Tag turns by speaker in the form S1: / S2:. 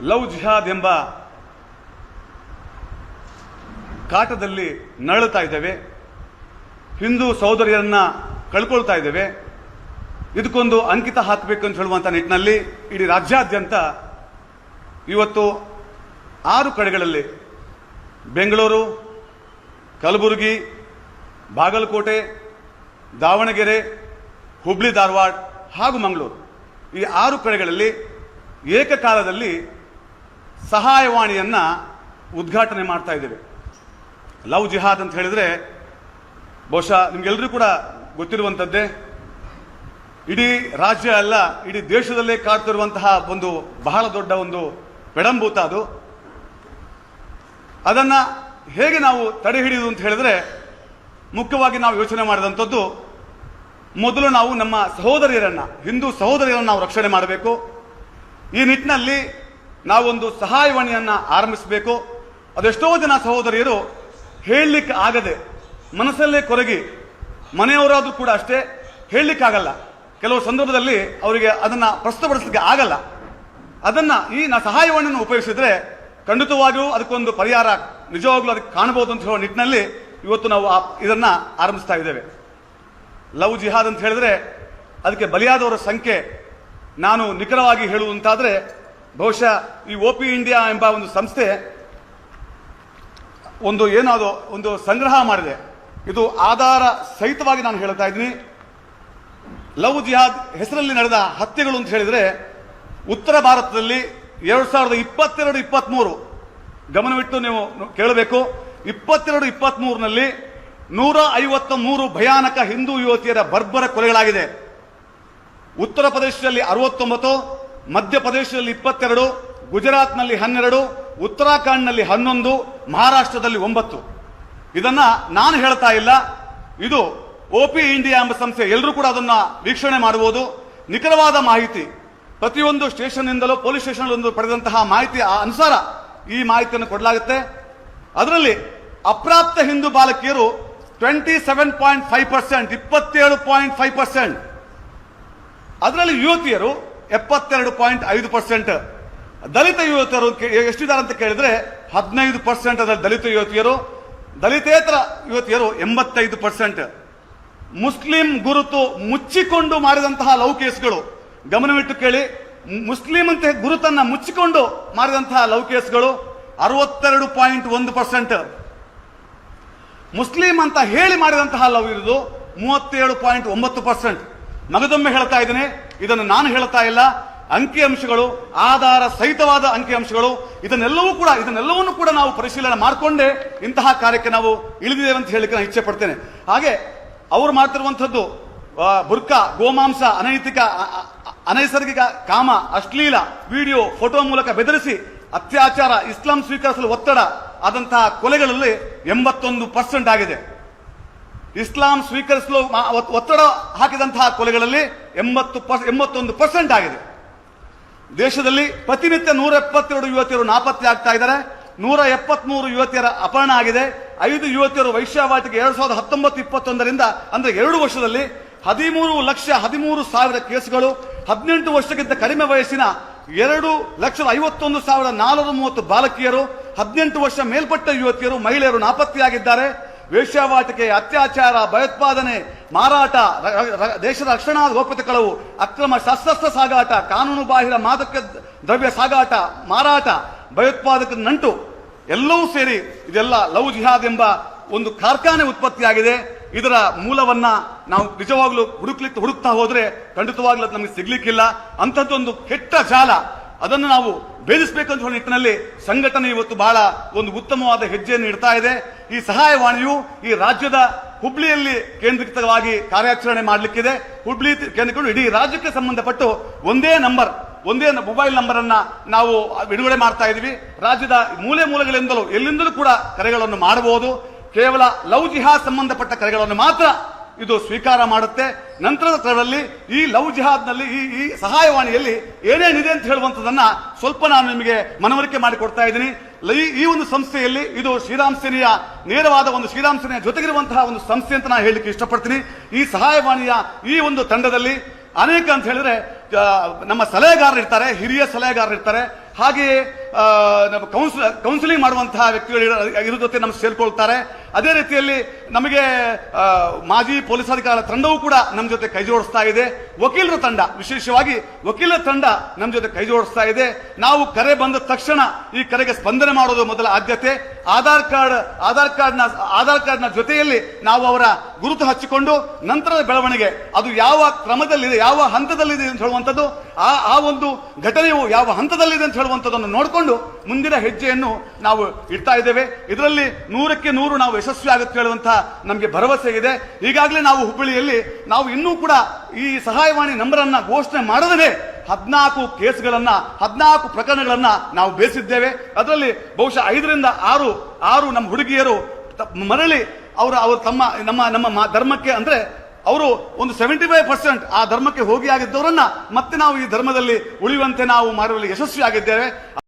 S1: Love ಜಿಹಾದ್ ಎಂಬ ಕಾಟದಲ್ಲಿ ನರಳುತ್ತಾ ಇದ್ದೇವೆ. ಹಿಂದೂ ಸಹೋದರಿಯರನ್ನ ಕಳ್ಕೊಳ್ತಾ ಇದ್ದೇವೆ. ಇದಕ್ಕೊಂದು ಅಂಕಿತ ಹಾಕಬೇಕು ಅಂತ ಹೇಳುವಂಥ ನಿಟ್ಟಿನಲ್ಲಿ ಇಡೀ ರಾಜ್ಯಾದ್ಯಂತ ಇವತ್ತು ಆರು ಕಡೆಗಳಲ್ಲಿ ಬೆಂಗಳೂರು, ಕಲಬುರಗಿ, ಬಾಗಲಕೋಟೆ, ದಾವಣಗೆರೆ, ಹುಬ್ಳಿ, ಧಾರವಾಡ ಹಾಗೂ ಮಂಗಳೂರು ಈ ಆರು ಕಡೆಗಳಲ್ಲಿ ಏಕಕಾಲದಲ್ಲಿ ಸಹಾಯವಾಣಿಯನ್ನ ಉದ್ಘಾಟನೆ ಮಾಡ್ತಾ ಇದ್ದೇವೆ. ಲವ್ ಜಿಹಾದ್ ಅಂತ ಹೇಳಿದರೆ ಬಹುಶಃ ನಿಮಗೆಲ್ಲರೂ ಕೂಡ ಗೊತ್ತಿರುವಂಥದ್ದೇ ಇಡೀ ರಾಜ್ಯ ಅಲ್ಲ, ಇಡೀ ದೇಶದಲ್ಲೇ ಕಾಡ್ತಿರುವಂತಹ ಒಂದು ಬಹಳ ದೊಡ್ಡ ಒಂದು ಬೆಡಂಬೂತ ಅದು. ಅದನ್ನು ಹೇಗೆ ನಾವು ತಡೆ ಹಿಡಿಯುವುದು ಅಂತ ಹೇಳಿದ್ರೆ ಮುಖ್ಯವಾಗಿ ನಾವು ಯೋಚನೆ ಮಾಡಿದಂಥದ್ದು, ಮೊದಲು ನಾವು ನಮ್ಮ ಸಹೋದರಿಯರನ್ನು, ಹಿಂದೂ ಸಹೋದರಿಯರನ್ನು ನಾವು ರಕ್ಷಣೆ ಮಾಡಬೇಕು. ಈ ನಿಟ್ಟಿನಲ್ಲಿ ನಾವೊಂದು ಸಹಾಯವಾಣಿಯನ್ನು ಆರಂಭಿಸಬೇಕು. ಅದೆಷ್ಟೋ ಜನ ಸಹೋದರಿಯರು ಹೇಳಲಿಕ್ಕೆ ಆಗದೆ ಮನಸ್ಸಲ್ಲೇ ಕೊರಗಿ, ಮನೆಯವರಾದರೂ ಕೂಡ ಅಷ್ಟೇ ಹೇಳಲಿಕ್ಕಾಗಲ್ಲ. ಕೆಲವು ಸಂದರ್ಭದಲ್ಲಿ ಅವರಿಗೆ ಅದನ್ನು ಪ್ರಸ್ತುತಪಡಿಸಲಿಕ್ಕೆ ಆಗಲ್ಲ. ಅದನ್ನು ಈ ನಾ ಸಹಾಯವಾಣಿಯನ್ನು ಉಪಯೋಗಿಸಿದ್ರೆ ಖಂಡಿತವಾಗಿಯೂ ಅದಕ್ಕೊಂದು ಪರಿಹಾರ ನಿಜವಾಗ್ಲೂ ಅದಕ್ಕೆ ಕಾಣಬಹುದು ಅಂತ ಹೇಳುವ ನಿಟ್ಟಿನಲ್ಲಿ ಇವತ್ತು ನಾವು ಇದನ್ನು ಆರಂಭಿಸ್ತಾ ಇದ್ದೇವೆ. ಲವ್ ಜಿಹಾದ್ ಅಂತ ಹೇಳಿದ್ರೆ ಅದಕ್ಕೆ ಬಲಿಯಾದವರ ಸಂಖ್ಯೆ ನಾನು ನಿಖರವಾಗಿ ಹೇಳುವಂತಾದ್ರೆ ಬಹುಶಃ ಈ ಒ ಪಿ ಇಂಡಿಯಾ ಎಂಬ ಒಂದು ಸಂಸ್ಥೆ ಒಂದು ಏನಾದೋ ಒಂದು ಸಂಗ್ರಹ ಮಾಡಿದೆ. ಇದು ಆಧಾರ ಸಹಿತವಾಗಿ ನಾನು ಹೇಳ್ತಾ ಇದ್ದೀನಿ. ಲವ್ ಜಿಹಾದ್ ಹೆಸರಲ್ಲಿ ನಡೆದ ಹತ್ಯೆಗಳು ಅಂತ ಹೇಳಿದರೆ ಉತ್ತರ ಭಾರತದಲ್ಲಿ ಎರಡು ಸಾವಿರದ ಇಪ್ಪತ್ತೆರಡು ಇಪ್ಪತ್ತ್ಮೂರು ಗಮನವಿಟ್ಟು ನೀವು ಕೇಳಬೇಕು. ಇಪ್ಪತ್ತೆರಡು ಇಪ್ಪತ್ತ್ಮೂರಿನಲ್ಲಿ ನೂರ ಐವತ್ತ ಮೂರು ಭಯಾನಕ ಹಿಂದೂ ಯುವತಿಯರ ಬರ್ಬರ ಕೊಲೆಗಳಾಗಿದೆ. ಉತ್ತರ ಪ್ರದೇಶದಲ್ಲಿ ಅರವತ್ತೊಂಬತ್ತು ಮಧ್ಯಪ್ರದೇಶದಲ್ಲಿ ಇಪ್ಪತ್ತೆರಡು, ಗುಜರಾತ್ನಲ್ಲಿ ಹನ್ನೆರಡು, ಉತ್ತರಾಖಂಡ್ನಲ್ಲಿ ಹನ್ನೊಂದು, ಮಹಾರಾಷ್ಟ್ರದಲ್ಲಿ ಒಂಬತ್ತು. ಇದನ್ನ ನಾನು ಹೇಳ್ತಾ ಇಲ್ಲ. ಇದು ಓಪಿ ಇಂಡಿಯಾ ಎಂಬ ಸಂಸ್ಥೆ. ಎಲ್ಲರೂ ಕೂಡ ಅದನ್ನ ವೀಕ್ಷಣೆ ಮಾಡಬಹುದು ನಿಖರವಾದ ಮಾಹಿತಿ, ಪ್ರತಿಯೊಂದು ಸ್ಟೇಷನ್ನಿಂದಲೂ, ಪೊಲೀಸ್ ಸ್ಟೇಷನ್ ಪಡೆದಂತಹ ಮಾಹಿತಿ ಅನುಸಾರ ಈ ಮಾಹಿತಿಯನ್ನು ಕೊಡಲಾಗುತ್ತೆ. ಅದರಲ್ಲಿ ಅಪ್ರಾಪ್ತ ಹಿಂದೂ ಬಾಲಕಿಯರು twenty seven point five percent, ಇಪ್ಪತ್ತೇಳು ಪಾಯಿಂಟ್ ಫೈವ್ ಪರ್ಸೆಂಟ್. ಅದರಲ್ಲಿ ಯುವತಿಯರು ಎಪ್ಪತ್ತೆರಡು ಪಾಯಿಂಟ್ ಐದು ಪರ್ಸೆಂಟ್. ದಲಿತ ಯುವತಿಯರು ಎಷ್ಟಿದ್ದಾರೆ ಅಂತ ಕೇಳಿದ್ರೆ ಹದಿನೈದು ಪರ್ಸೆಂಟ್ ಅದರಲ್ಲಿ ದಲಿತ ಯುವತಿಯರು, ದಲಿತೇತರ ಯುವತಿಯರು ಎಂಬತ್ತೈದು ಪರ್ಸೆಂಟ್. ಮುಸ್ಲಿಂ ಗುರುತು ಮುಚ್ಚಿಕೊಂಡು ಮಾಡಿದಂತಹ ಲವ್ ಕೇಸ್ಗಳು. ಗಮನವಿಟ್ಟು ಕೇಳಿ ಮುಸ್ಲಿಂ ಅಂತ ಗುರುತನ್ನ ಮುಚ್ಚಿಕೊಂಡು ಮಾಡಿದಂತಹ ಲವ್ ಕೇಸ್ಗಳು ಅರವತ್ತೆರಡು ಪಾಯಿಂಟ್ ಒಂದು ಪರ್ಸೆಂಟ್. ಮುಸ್ಲಿಂ ಅಂತ ಹೇಳಿ ಮಾಡಿದಂತಹ ಲವ್ ಇರುವುದು ಮೂವತ್ತೇಳು ಪಾಯಿಂಟ್ ಒಂಬತ್ತು ಪರ್ಸೆಂಟ್. ಮಗದೊಮ್ಮೆ ಹೇಳ್ತಾ ಇದ್ದೇನೆ, ಇದನ್ನು ನಾನು ಹೇಳ್ತಾ ಇಲ್ಲ. ಅಂಕಿಅಂಶಗಳು ಆಧಾರ ಸಹಿತವಾದ ಅಂಕಿಅಂಶಗಳು ಇದನ್ನೆಲ್ಲವೂ ಕೂಡ, ಇದನ್ನೆಲ್ಲವನ್ನು ಕೂಡ ನಾವು ಪರಿಶೀಲನೆ ಮಾಡಿಕೊಂಡೇ ಇಂತಹ ಕಾರ್ಯಕ್ಕೆ ನಾವು ಇಳಿದಿದ್ದೇವೆ ಅಂತ ಹೇಳಿಕ್ಕೆ ನಾನು ಇಚ್ಛೆ ಪಡ್ತೇನೆ. ಹಾಗೆ, ಅವರು ಮಾಡ್ತಿರುವಂಥದ್ದು ಬುರ್ಕಾ, ಗೋಮಾಂಸ, ಅನೈತಿಕ ಅನೈಸರ್ಗಿಕ ಕಾಮ, ಅಶ್ಲೀಲ, ವಿಡಿಯೋ, ಫೋಟೋ ಮೂಲಕ ಬೆದರಿಸಿ ಅತ್ಯಾಚಾರ, ಇಸ್ಲಾಂ ಸ್ವೀಕರಿಸಲು ಒತ್ತಡ, ಆದಂತಹ ಕೊಲೆಗಳಲ್ಲಿ ಎಂಬತ್ತೊಂದು ಪರ್ಸೆಂಟ್ ಆಗಿದೆ. ಇಸ್ಲಾಂ ಸ್ವೀಕರಿಸಲು ಒತ್ತಡ ಹಾಕಿದಂತಹ ಕೊಲೆಗಳಲ್ಲಿ ಎಂಬತ್ತು ಎಂಬತ್ತೊಂದು ಪರ್ಸೆಂಟ್ ಆಗಿದೆ. ದೇಶದಲ್ಲಿ ಪ್ರತಿನಿತ್ಯ ನೂರ ಎಪ್ಪತ್ತೆರಡು ಯುವತಿಯರು ನಾಪತ್ತೆ ಆಗ್ತಾ ಇದ್ದಾರೆ. ನೂರ ಎಪ್ಪತ್ಮೂರು ಯುವತಿಯರ ಅಪಹರಣ ಆಗಿದೆ. ಐದು ಯುವತಿಯರು ವೈಶ್ಯಾವಾಟಿಗೆ ಎರಡು ಸಾವಿರದ ಹತ್ತೊಂಬತ್ತು ಇಪ್ಪತ್ತೊಂದರಿಂದ ಅಂದರೆ ಎರಡು ವರ್ಷದಲ್ಲಿ ಹದಿಮೂರು ಲಕ್ಷ ಹದಿಮೂರು ಸಾವಿರ ಕೇಸುಗಳು, ಹದಿನೆಂಟು ವರ್ಷಕ್ಕಿಂತ ಕಡಿಮೆ ವಯಸ್ಸಿನ ಎರಡು ಲಕ್ಷದ ಐವತ್ತೊಂದು ಸಾವಿರದ ನಾಲ್ಕು ಮೂವತ್ತು ಬಾಲಕಿಯರು, ಹದಿನೆಂಟು ವರ್ಷ ಮೇಲ್ಪಟ್ಟ ಯುವತಿಯರು, ಮಹಿಳೆಯರು ನಾಪತ್ತೆಯಾಗಿದ್ದಾರೆ. ವೇಶ್ಯಾವಾಟಿಕೆ, ಅತ್ಯಾಚಾರ, ಭಯೋತ್ಪಾದನೆ, ಮಾರಾಟ ದೇಶದ ರಕ್ಷಣಾ ಗೋಪ್ಯತೆ ಕಳವು, ಅಕ್ರಮ ಶಸ್ತ್ರಾಸ್ತ್ರ ಸಾಗಾಟ, ಕಾನೂನು ಬಾಹಿರ ಮಾದಕ ದ್ರವ್ಯ ಸಾಗಾಟ, ಮಾರಾಟ ಭಯೋತ್ಪಾದಕ ನಂಟು, ಎಲ್ಲವೂ ಸೇರಿ ಇದೆಲ್ಲ ಲವ್ ಜಿಹಾದ್ ಎಂಬ ಒಂದು ಕಾರ್ಖಾನೆ ಉತ್ಪತ್ತಿಯಾಗಿದೆ. ಇದರ ಮೂಲವನ್ನ ನಾವು ನಿಜವಾಗ್ಲೂ ಹುಡುಕ್ಲಿಕ್ಕೆ ಹುಡುಕ್ತಾ ಹೋದ್ರೆ ಖಂಡಿತವಾಗ್ಲೂ ನಮಗೆ ಸಿಗ್ಲಿಕ್ಕಿಲ್ಲ. ಅಂಥದ್ದೊಂದು ಕೆಟ್ಟ ಜಾಲ. ಅದನ್ನು ನಾವು ಭೇದಿಸಬೇಕಂತ ಅಂತ ನಿಟ್ಟಿನಲ್ಲಿ ಸಂಘಟನೆ ಇವತ್ತು ಬಹಳ ಒಂದು ಉತ್ತಮವಾದ ಹೆಜ್ಜೆಯನ್ನು ಇಡ್ತಾ ಇದೆ. ಈ ಸಹಾಯವಾಣಿಯು ಈ ರಾಜ್ಯದ ಹುಬ್ಳಿಯಲ್ಲಿ ಕೇಂದ್ರೀಕೃತವಾಗಿ ಕಾರ್ಯಾಚರಣೆ ಮಾಡಲಿಕ್ಕಿದೆ. ಹುಬ್ಳಿ ಕೇಂದ್ರಗಳು ಇಡೀ ರಾಜ್ಯಕ್ಕೆ ಸಂಬಂಧಪಟ್ಟು ಒಂದೇ ನಂಬರ್, ಒಂದೇ ಮೊಬೈಲ್ ನಂಬರ್ ಅನ್ನ ನಾವು ಬಿಡುಗಡೆ ಮಾಡ್ತಾ ಇದೀವಿ. ರಾಜ್ಯದ ಮೂಲೆ ಮೂಲೆಗಳಿಂದಲೂ ಎಲ್ಲಿಂದಲೂ ಕೂಡ ಕರೆಗಳನ್ನು ಮಾಡಬಹುದು. ಕೇವಲ ಲವ್ ಜಿಹಾ ಸಂಬಂಧಪಟ್ಟ ಕರೆಗಳನ್ನು ಮಾತ್ರ ಇದು ಸ್ವೀಕಾರ ಮಾಡುತ್ತೆ. ನಂತರದ ಕ್ರಮದಲ್ಲಿ ಈ ಲವ್ ಜಿಹಾದ್ನಲ್ಲಿ ಈ ಈ ಸಹಾಯವಾಣಿಯಲ್ಲಿ ಏನೇನಿದೆ ಅಂತ ಹೇಳುವಂಥದ್ದನ್ನ ಸ್ವಲ್ಪ ನಾನು ನಿಮಗೆ ಮನವರಿಕೆ ಮಾಡಿಕೊಡ್ತಾ ಇದ್ದೀನಿ. ಈ- ಒಂದು ಸಂಸ್ಥೆಯಲ್ಲಿ ಇದು ಶ್ರೀರಾಮ್ ಸೇನೆಯ ನೇರವಾದ ಒಂದು ಶ್ರೀರಾಮ್ ಸೇನೆಯ ಜೊತೆಗಿರುವಂತಹ ಒಂದು ಸಂಸ್ಥೆ ಅಂತ ನಾನು ಹೇಳಲಿಕ್ಕೆ ಇಷ್ಟಪಡ್ತೀನಿ. ಈ ಸಹಾಯವಾಣಿಯ ಈ ಒಂದು ತಂಡದಲ್ಲಿ ಅನೇಕ ಅಂತ ಹೇಳಿದ್ರೆ ನಮ್ಮ ಸಲಹೆಗಾರರು ಇರ್ತಾರೆ, ಹಿರಿಯ ಸಲಹೆಗಾರರು ಇರ್ತಾರೆ. ಹಾಗೆಯೇ ಕೌನ್ಸಿಲ್ ಕೌನ್ಸಿಲಿಂಗ್ ಮಾಡುವಂತಹ ವ್ಯಕ್ತಿಗಳು ಇರೋ ಜೊತೆ ನಮ್ಮ ಸೇರ್ಕೊಳ್ತಾರೆ. ಅದೇ ರೀತಿಯಲ್ಲಿ ನಮಗೆ ಮಾಜಿ ಪೊಲೀಸ್ ಅಧಿಕಾರಿಗಳ ತಂಡವೂ ಕೂಡ ನಮ್ಮ ಜೊತೆ ಕೈ ಜೋಡಿಸ್ತಾ ಇದೆ. ವಕೀಲರ ತಂಡ, ವಿಶೇಷವಾಗಿ ವಕೀಲರ ತಂಡ ನಮ್ಮ ಜೊತೆ ಕೈ ಜೋಡಿಸ್ತಾ ಇದೆ. ನಾವು ಕರೆ ಬಂದ ತಕ್ಷಣ ಈ ಕರೆಗೆ ಸ್ಪಂದನೆ ಮಾಡೋದು ಮೊದಲ ಆದ್ಯತೆ. ಆಧಾರ್ ಕಾರ್ಡ್, ಆಧಾರ್ ಕಾರ್ಡ್ನ ಆಧಾರ್ ಕಾರ್ಡ್ನ ಜೊತೆಯಲ್ಲಿ ನಾವು ಅವರ ಗುರುತು ಹಚ್ಚಿಕೊಂಡು ನಂತರದ ಬೆಳವಣಿಗೆ, ಅದು ಯಾವ ಕ್ರಮದಲ್ಲಿದೆ, ಯಾವ ಹಂತದಲ್ಲಿದೆ ಅಂತ ಹೇಳುವಂಥದ್ದು, ಆ ಆ ಒಂದು ಘಟನೆಯು ಯಾವ ಹಂತದಲ್ಲಿದೆ ಅಂತ ಹೇಳುವಂಥದ್ದನ್ನು ನೋಡಿಕೊಂಡು ಮುಂದಿನ ಹೆಜ್ಜೆಯನ್ನು ನಾವು ಇಡ್ತಾ ಇದ್ದೇವೆ. ಇದರಲ್ಲಿ ನೂರಕ್ಕೆ ನೂರು ನಾವು ಯಶಸ್ವಿ ಆಗುತ್ತೆ ಹೇಳುವಂತಹ ನಮಗೆ ಭರವಸೆ ಇದೆ. ಈಗಾಗಲೇ ನಾವು ಹುಬ್ಬಳ್ಳಿಯಲ್ಲಿ ನಾವು ಇನ್ನೂ ಕೂಡ ಈ ಸಹಾಯವಾಣಿ ನಂಬರ್ ಅನ್ನ ಘೋಷಣೆ ಮಾಡದೇ ಹದಿನಾಲ್ಕು ಕೇಸ್ಗಳನ್ನ, ಹದಿನಾಲ್ಕು ಪ್ರಕರಣಗಳನ್ನ ನಾವು ಬೇಸಿದ್ದೇವೆ. ಅದರಲ್ಲಿ ಬಹುಶಃ ಐದರಿಂದ ಆರು ಆರು ನಮ್ಮ ಹುಡುಗಿಯರು ಮರಳಿ ಅವರು ಅವರು ತಮ್ಮ, ನಮ್ಮ ನಮ್ಮ ಧರ್ಮಕ್ಕೆ ಅಂದ್ರೆ ಅವರು ಒಂದು ಸೆವೆಂಟಿ ಫೈವ್ ಪರ್ಸೆಂಟ್ ಆ ಧರ್ಮಕ್ಕೆ ಹೋಗಿ ಆಗಿದ್ದವರನ್ನ ಮತ್ತೆ ನಾವು ಈ ಧರ್ಮದಲ್ಲಿ ಉಳಿಯುವಂತೆ ನಾವು ಮಾಡುವಲ್ಲಿ ಯಶಸ್ವಿ ಆಗಿದ್ದೇವೆ.